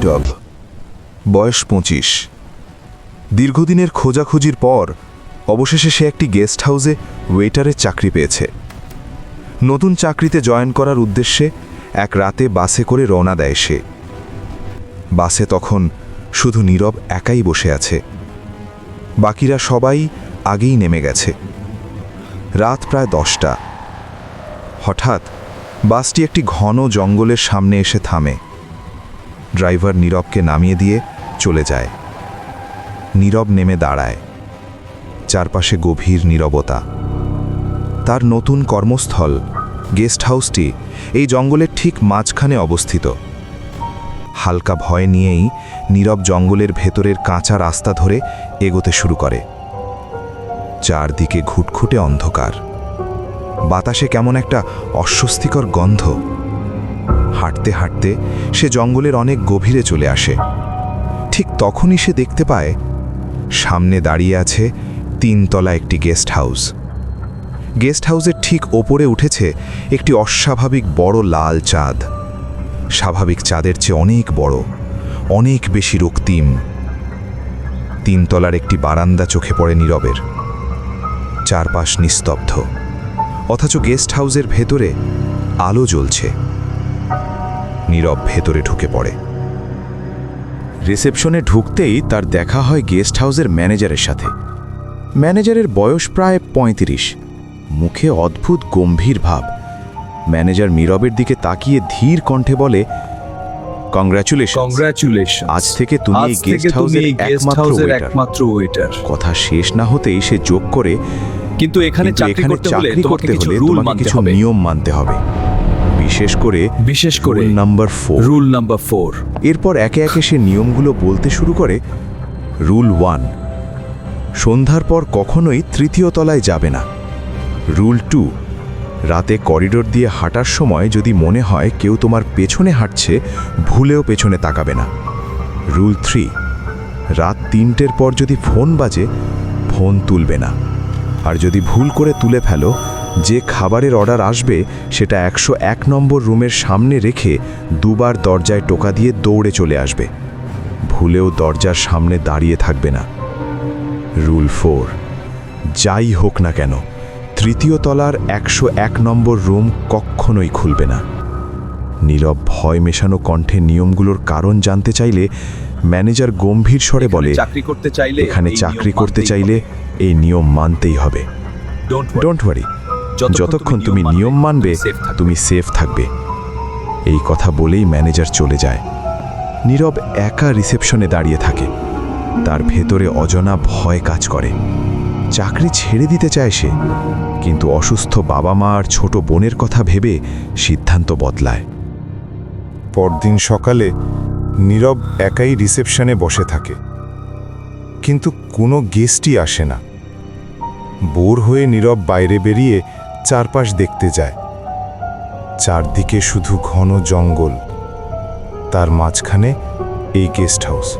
নীরব বয়স পঁচিশ। দীর্ঘদিনের খোঁজাখুঁজির পর অবশেষে সে একটি গেস্ট হাউসে ওয়েটারের চাকরি পেয়েছে। নতুন চাকরিতে জয়েন করার উদ্দেশ্যে এক রাতে বাসে করে রওনা দেয় সে। বাসে তখন শুধু নীরব একাই বসে আছে। বাকিরা সবাই আগেই নেমে গেছে। রাত প্রায় দশটা। হঠাৎ বাসটি একটি ঘন জঙ্গলের সামনে এসে থামে। ড্রাইভার নীরবকে নামিয়ে দিয়ে চলে যায়। নীরব নেমে দাঁড়ায়। চারপাশে গভীর নীরবতা। তার নতুন কর্মস্থল, গেস্ট হাউসটি, এই জঙ্গলের ঠিক মাঝখানে অবস্থিত। হালকা ভয় নিয়েই নীরব জঙ্গলের ভেতরের কাঁচা রাস্তা ধরে এগোতে শুরু করে। চারদিকে ঘুটঘুটে অন্ধকার। বাতাসে কেমন একটা অস্বস্তিকর গন্ধ। হাঁটতে হাঁটতে সে জঙ্গলের অনেক গভীরে চলে আসে। ঠিক তখনই সে দেখতে পায়, সামনে দাঁড়িয়ে আছে তিনতলা একটি গেস্ট হাউস। গেস্ট হাউসের ঠিক ওপরে উঠেছে একটি অস্বাভাবিক বড় লাল চাঁদ। স্বাভাবিক চাঁদের চেয়ে অনেক বড়, অনেক বেশি রক্তিম। তিনতলার একটি বারান্দা চোখে পড়ে নীরবের। চারপাশ নিস্তব্ধ। অথচ গেস্ট হাউসের ভেতরে আলো জ্বলছে। নীরব ভেতরে ঢুকে পড়ে। রিসেপশনে ঢুকতেই তার দেখা হয় গেস্ট হাউসের ম্যানেজারের সাথে। ম্যানেজারের বয়স প্রায় পঁয়ত্রিশ। মুখে অদ্ভুত গম্ভীর ভাব। ম্যানেজার নীরবের দিকে তাকিয়ে ধীর কণ্ঠে বলে কংগ্রাচুলেশন কংগ্রাচুলেশন আজ থেকে তুমি এই গেস্ট হাউসের একমাত্র ওয়েটার। কথা শেষ না হতেই সে যোগ করে কিন্তু এখানে চাকরি করতে হলে তোমাকে কিছু নিয়ম মানতে হবে। বিশেষ করে বিশেষ করে number four. Rule number four. এরপর একে একে সে নিয়মগুলো বলতে শুরু করে রুল ওয়ান। সন্ধ্যার পর কখনোই তৃতীয় তলায় যাবে না। রুল টু রাতে করিডোর দিয়ে হাঁটার সময় যদি মনে হয় কেউ তোমার পেছনে হাঁটছে ভুলেও পেছনে তাকাবে না। রুল থ্রি রাত তিনটের পর যদি ফোন বাজে ফোন তুলবে না। আর যদি ভুল করে তুলে ফেলো যে খাবারের অর্ডার আসবে সেটা একশো এক নম্বর রুমের সামনে রেখে দুবার দরজায় টোকা দিয়ে দৌড়ে চলে আসবে। ভুলেও দরজার সামনে দাঁড়িয়ে থাকবে না। রুল ফোর যাই হোক না কেন তৃতীয় তলার একশো এক নম্বর রুম কখনোই খুলবে না। নীরব ভয় মেশানো কণ্ঠে নিয়মগুলোর কারণ জানতে চাইলে ম্যানেজার গম্ভীর স্বরে বলে চাকরি করতে চাইলে এখানে চাকরি করতে চাইলে এই নিয়ম মানতেই হবে। ডোন্ট ওয়ারি যতক্ষণ তুমি নিয়ম মানবে তুমি সেফ থাকবে। এই কথা বলেই ম্যানেজার চলে যায়। নীরব একা রিসেপশনে দাঁড়িয়ে থাকে। তার ভেতরে অজনা ভয় কাজ করে। চাকরি ছেড়ে দিতে চায় সে কিন্তু অসুস্থ বাবা মা আর ছোট বোনের কথা ভেবে সিদ্ধান্ত বদলায়। পরদিন সকালে নীরব একাই রিসেপশনে বসে থাকে। কিন্তু কোনো গেস্টই আসে না। বোর হয়ে নীরব বাইরে বেরিয়ে চারপাশ দেখতে যায়। চারদিকে শুধু ঘন জঙ্গল। তার মাঝখানে এই গেস্ট হাউস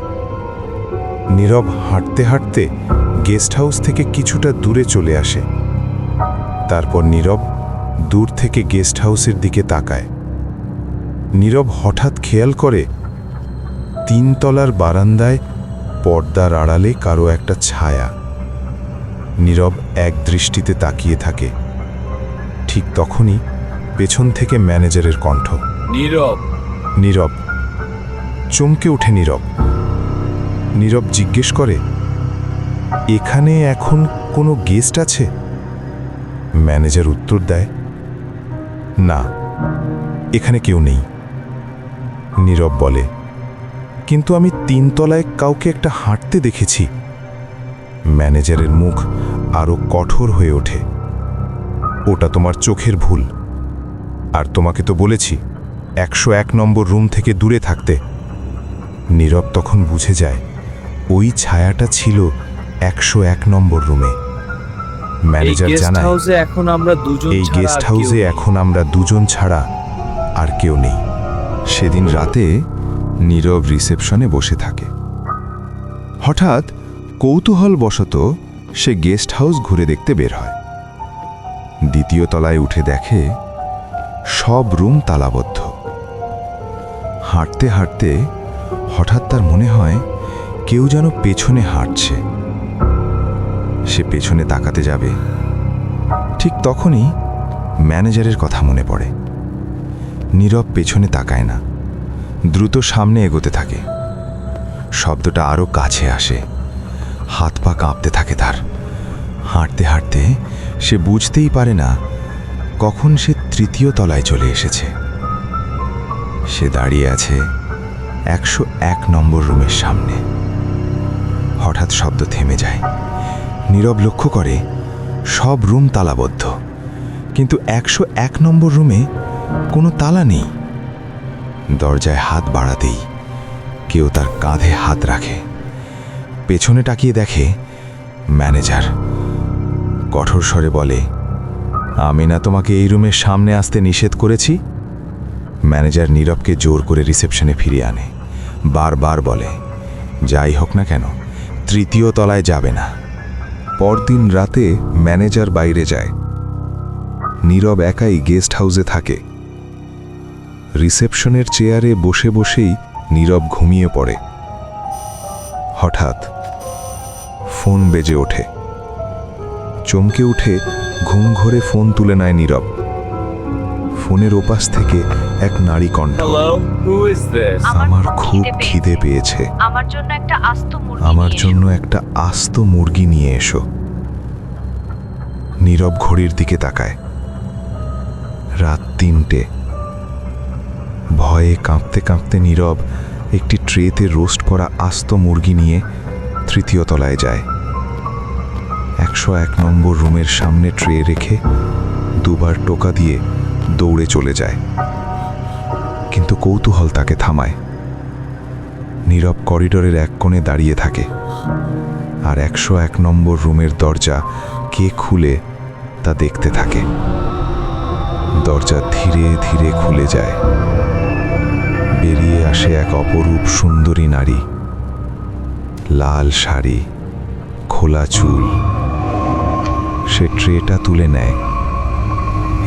নীরব হাঁটতে হাঁটতে গেস্ট হাউস থেকে কিছুটা দূরে চলে আসে। তারপর নীরব দূর থেকে গেস্ট হাউসের দিকে তাকায়। নীরব হঠাৎ খেয়াল করে তিনতলার বারান্দায় পর্দার আড়ালে কারও একটা ছায়া। নীরব এক দৃষ্টিতে তাকিয়ে থাকে। ঠিক তখনই পেছন থেকে ম্যানেজারের কণ্ঠ। নীরব। নীরব। চমকে ওঠে নীরব। নীরব জিজ্ঞেস করে এখানে এখন কোনো গেস্ট আছে? ম্যানেজার উত্তর দেয় না এখানে কেউ নেই। নীরব বলে কিন্তু আমি তিনতলায় কাউকে একটা হাঁটতে দেখেছি। ম্যানেজারের মুখ আরও কঠোর হয়ে ওঠে। ওটা তোমার চোখের ভুল। আর তোমাকে তো বলেছি একশো এক নম্বর রুম থেকে দূরে থাকতে। নীরব তখন বুঝে যায় ওই ছায়াটা ছিল একশো এক নম্বর রুমে। ম্যানেজার জানায় এই গেস্ট হাউসে। এখন আমরা দুজন ছাড়া আর কেউ নেই। সেদিন রাতে নীরব রিসেপশনে বসে থাকে। হঠাৎ কৌতূহল কৌতূহলবশত সে গেস্ট হাউস ঘুরে দেখতে বের হয়। দ্বিতীয় তলায় উঠে দেখে সব রুম তালাবদ্ধ। হাঁটতে হাঁটতে হঠাৎ তার মনে হয় কেউ যেন পেছনে হাঁটছে। সে পেছনে তাকাতে যাবে। ঠিক তখনই ম্যানেজারের কথা মনে পড়ে। নীরব পেছনে তাকায় না, দ্রুত সামনে এগোতে থাকে। শব্দটা আরও কাছে আসে। হাত পা কাঁপতে থাকে তার। হাঁটতে হাঁটতে সে বুঝতেই পারে না কখন সে তৃতীয় তলায় চলে এসেছে। সে দাঁড়িয়ে আছে একশো এক নম্বর রুমের সামনে। হঠাৎ শব্দ থেমে যায়। নীরব লক্ষ্য করে সব রুম তালাবদ্ধ। কিন্তু একশো এক নম্বর রুমে কোনো তালা নেই। দরজায় হাত বাড়াতেই কেউ তার কাঁধে হাত রাখে। পেছনে তাকিয়ে দেখে ম্যানেজার। কঠোর স্বরে বলে আমি না তোমাকে এই রুমের সামনে আসতে নিষেধ করেছি? ম্যানেজার নীরবকে জোর করে রিসেপশনে ফিরিয়ে আনে। বারবার বলে, যাই হোক না কেন, তৃতীয় তলায় যাবে না। পরদিন রাতে ম্যানেজার বাইরে যায়। নীরব একাই গেস্ট হাউসে থাকে। রিসেপশনের চেয়ারে বসে বসেই নীরব ঘুমিয়ে পড়ে। হঠাৎ ফোন বেজে ওঠে। চমকে উঠে ঘুম ঘরে ফোন তুলে নেয় নীরব। ফোনের ওপাশ থেকে এক নারী কণ্ঠ? আমার খুব খিদে পেয়েছে। আমার জন্য একটা আস্ত মুরগি আমার নিয়ে জন্য একটা আস্ত মুরগি নিয়ে এসো। নীরব ঘড়ির দিকে তাকায়। রাত তিনটে। ভয়ে কাঁপতে কাঁপতে নীরব একটি ট্রেতে রোস্ট করা আস্ত মুরগি নিয়ে তৃতীয় তলায় যায়। একশো এক নম্বর রুমের সামনে ট্রে রেখে দুবার টোকা দিয়ে দৌড়ে চলে যায়। কিন্তু কৌতূহল তাকে থামায়। নীরব করিডোরের এক কোণে দাঁড়িয়ে থাকে। আর একশো এক নম্বর রুমের দরজা কে খুলে তা দেখতে থাকে। দরজা ধীরে ধীরে খুলে যায়। বেরিয়ে আসে এক অপরূপ সুন্দরী নারী। লাল শাড়ি, খোলা চুল। সে ট্রেটা তুলে নেয়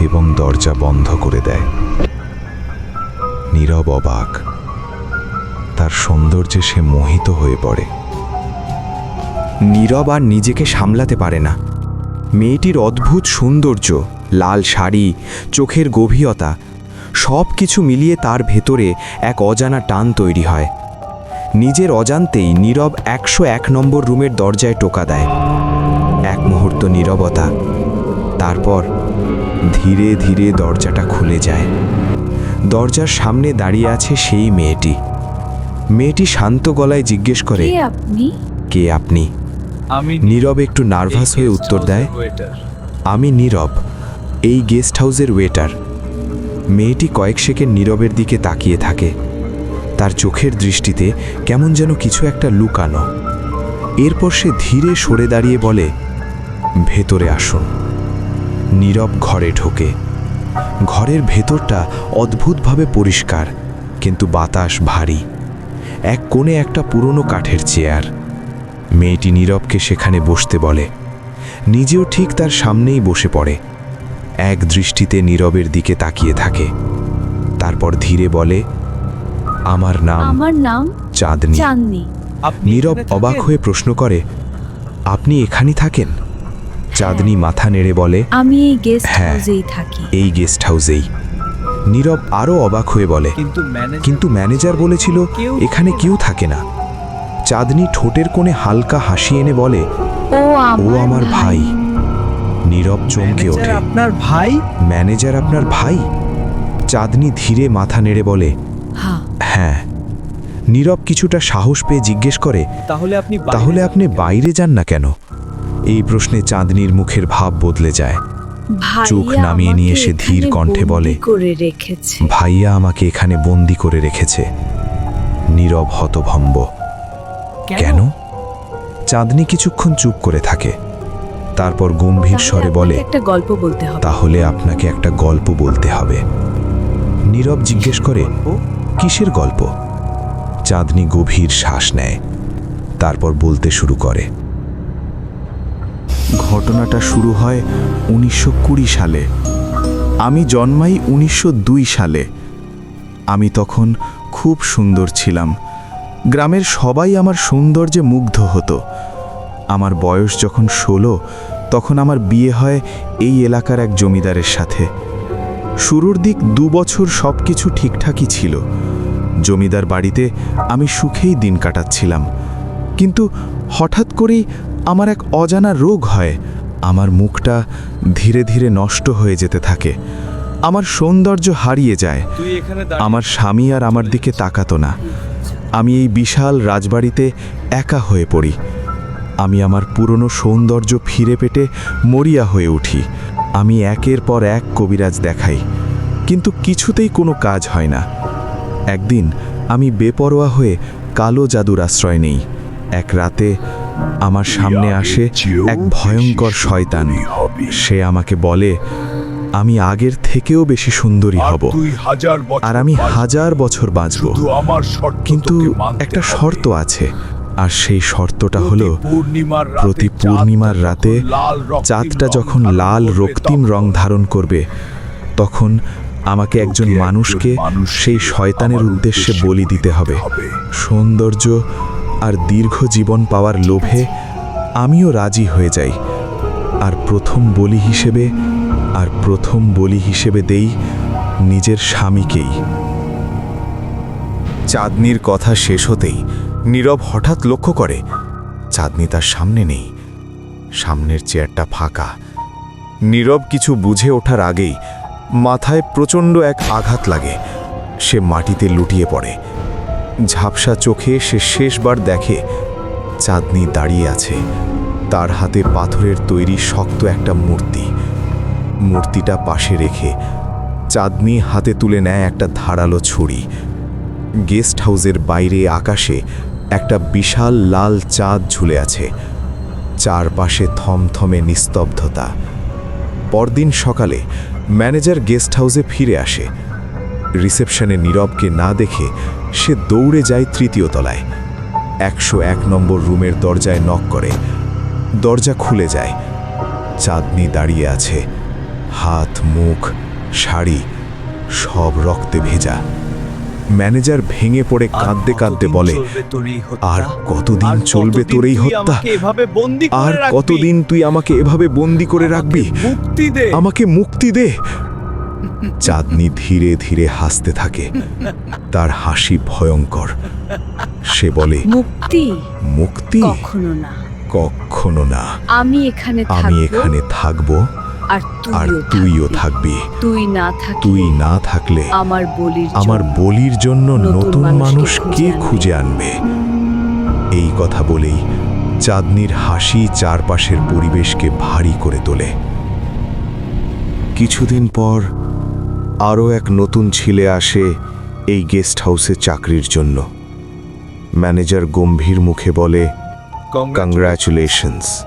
এবং দরজা বন্ধ করে দেয়। নীরব অবাক, তার সৌন্দর্যে সে মোহিত হয়ে পড়ে। নীরব আর নিজেকে সামলাতে পারে না। মেয়েটির অদ্ভুত সৌন্দর্য, লাল শাড়ি, চোখের গভীরতা সব কিছু মিলিয়ে তার ভেতরে এক অজানা টান তৈরি হয়। নিজের অজান্তেই নীরব একশো এক নম্বর রুমের দরজায় টোকা দেয়। মুহূর্ত নীরবতা। তারপর ধীরে ধীরে দরজাটা খুলে যায়। দরজার সামনে দাঁড়িয়ে আছে সেই মেয়েটি। মেয়েটি শান্ত গলায় জিজ্ঞেস করে কে আপনি? কে আপনি? আমি নীরব একটু নার্ভাস হয়ে উত্তর দেয় আমি নীরব এই গেস্ট হাউসের ওয়েটার মেয়েটি কয়েক সেকেন্ড নীরবের দিকে তাকিয়ে থাকে। তার চোখের দৃষ্টিতে কেমন যেন কিছু একটা লুকানো। এরপর সে ধীরে সরে দাঁড়িয়ে বলে ভেতরে আসুন নীরব ঘরে ঢোকে। ঘরের ভেতরটা অদ্ভুতভাবে পরিষ্কার কিন্তু বাতাস ভারী। এক কোণে একটা পুরনো কাঠের চেয়ার। মেয়েটি নীরবকে সেখানে বসতে বলে। নিজেও ঠিক তার সামনেই বসে পড়ে। এক দৃষ্টিতে নীরবের দিকে তাকিয়ে থাকে। তারপর ধীরে বলে আমার নাম আমার নাম চাঁদনি। চাঁদনি। নীরব অবাক হয়ে প্রশ্ন করে আপনি এখানেই থাকেন? চাঁদনি মাথা নেড়ে বলে আমি এই গেস্ট হ্যাঁ। হাউসেই থাকি। এই গেস্ট হাউসেই নীরব আরও অবাক হয়ে বলে কিন্তু ম্যানেজার কিন্তু ম্যানেজার বলেছিল এখানে কেউ থাকে না। চাঁদনি ঠোঁটের কোণে হালকা হাসি এনে বলে ও ও আমার আমার ভাই। নীরব চমকে ওঠে আপনার ভাই? ম্যানেজার আপনার ভাই? চাঁদনি ধীরে মাথা নেড়ে বলে হ্যাঁ। হ্যাঁ। নীরব কিছুটা সাহস পেয়ে জিজ্ঞেস করে তাহলে আপনি তাহলে আপনি বাইরে যান না কেন? এই প্রশ্নে চাঁদনির মুখের ভাব বদলে যায়। চোখ নামিয়ে নিয়ে সে ধীর কণ্ঠে বলে, ভাইয়া আমাকে এখানে বন্দি করে রেখেছে। নীরব হতভম্ব। কেন? চাঁদনি কিছুক্ষণ চুপ করে থাকে। তারপর গম্ভীর স্বরে বলে একটা গল্প বলতে হবে। তাহলে আপনাকে একটা গল্প বলতে হবে। নীরব জিজ্ঞেস করে কিসের গল্প? চাঁদনি গভীর শ্বাস নেয়। তারপর বলতে শুরু করে ঘটনাটা শুরু হয় উনিশশো কুড়ি সালে। আমি জন্মাই উনিশশো দুই সালে। আমি তখন খুব সুন্দর ছিলাম। গ্রামের সবাই আমার সৌন্দর্যে মুগ্ধ হতো। আমার বয়স যখন ষোলো, তখন আমার বিয়ে হয় এই এলাকার এক জমিদারের সাথে। শুরুর দিক দু বছর সব কিছু ঠিকঠাকই ছিল। জমিদার বাড়িতে আমি সুখেই দিন কাটাচ্ছিলাম। কিন্তু হঠাৎ করেই আমার এক অজানা রোগ হয়। আমার মুখটা ধীরে ধীরে নষ্ট হয়ে যেতে থাকে। আমার সৌন্দর্য হারিয়ে যায়। আমার স্বামী আর আমার দিকে তাকাতো না। আমি এই বিশাল রাজবাড়িতে একা হয়ে পড়ি। আমি আমার পুরনো সৌন্দর্য ফিরে পেটে মরিয়া হয়ে উঠি। আমি একের পর এক কবিরাজ দেখাই। কিন্তু কিছুতেই কোনো কাজ হয় না। একদিন আমি বেপরোয়া হয়ে কালো জাদুর আশ্রয় নেই। এক রাতে আমার সামনে আসে এক ভয়ঙ্কর শয়তান। সে আমাকে বলে আমি আগের থেকেও বেশি সুন্দরী হব আর আমি হাজার বছর বাঁচব। আমার কিন্তু একটা শর্ত আছে। আর সেই শর্তটা হলো প্রতি পূর্ণিমার রাতে চাঁদটা যখন লাল রক্তিম রং ধারণ করবে, তখন আমাকে একজন মানুষকে সেই শয়তানের উদ্দেশ্যে বলি দিতে হবে। সৌন্দর্য আর দীর্ঘ জীবন পাওয়ার লোভে আমিও রাজি হয়ে যাই। আর প্রথম বলি হিসেবে, আর প্রথম বলি হিসেবে দেই নিজের স্বামীকেই। চাঁদনির কথা শেষ হতেই নীরব হঠাৎ লক্ষ্য করে, চাঁদনি তার সামনে নেই। সামনের চেয়ারটা ফাঁকা। নীরব কিছু বুঝে ওঠার আগেই মাথায় প্রচণ্ড এক আঘাত লাগে। সে মাটিতে লুটিয়ে পড়ে। ঝাপসা চোখে সে শেষবার দেখে চাঁদনি দাঁড়িয়ে আছে। তার হাতে পাথরের তৈরি শক্ত একটা মূর্তি। মূর্তিটা পাশে রেখে চাঁদনি হাতে তুলে নেয় একটা ধারালো ছুরি। গেস্ট হাউসের বাইরে আকাশে একটা বিশাল লাল চাঁদ ঝুলে আছে। চারপাশে থমথমে নিস্তব্ধতা। পরদিন সকালে ম্যানেজার গেস্ট হাউসে ফিরে আসে। রিসেপশনে নীরবকে না দেখে সে দৌড়ে যায় তৃতীয় তলায়। একশো এক নম্বর রুমের দরজায় নক করে। দরজা খুলে যায়। চাঁদনি দাঁড়িয়ে আছে। হাত মুখ শাড়ি সব রক্তে ভেজা। ম্যানেজার ভেঙে পড়ে কাঁদতে কাঁদতে বলে আর কতদিন চলবে তোর এই হত্যা? আর কতদিন তুই আমাকে এভাবে বন্দি করে রাখবি? মুক্তি দে। আমাকে মুক্তি দে। চাঁদনি ধীরে ধীরে হাসতে থাকে। তার হাসি ভয়ঙ্কর। সে বলে মুক্তি? মুক্তি? কখনো না। কখনো না। আমি এখানে আমি এখানে থাকব আর তুইও থাকবি। তুই না থাকলে তুই না থাকলে আমার বলির আমার জন্য বলির জন্য নতুন মানুষ কে খুঁজে আনবে? এই কথা বলেই চাঁদনির হাসি চারপাশের পরিবেশকে ভারী করে তোলে। কিছুদিন পর আরও এক নতুন ছেলে আসে এই গেস্ট হাউসে চাকরির জন্য। ম্যানেজার গম্ভীর মুখে বলে কংগ্রাচুলেশনস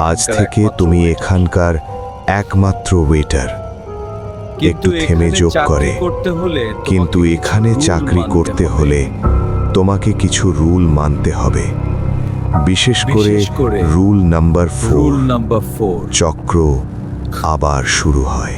আজ থেকে তুমি এখানকার একমাত্র ওয়েটার একটু থেমে যোগ করে। কিন্তু এখানে চাকরি করতে হলে তোমাকে কিছু রুল মানতে হবে। বিশেষ করে rule number four. Rule number four. চক্র আবার শুরু হয়।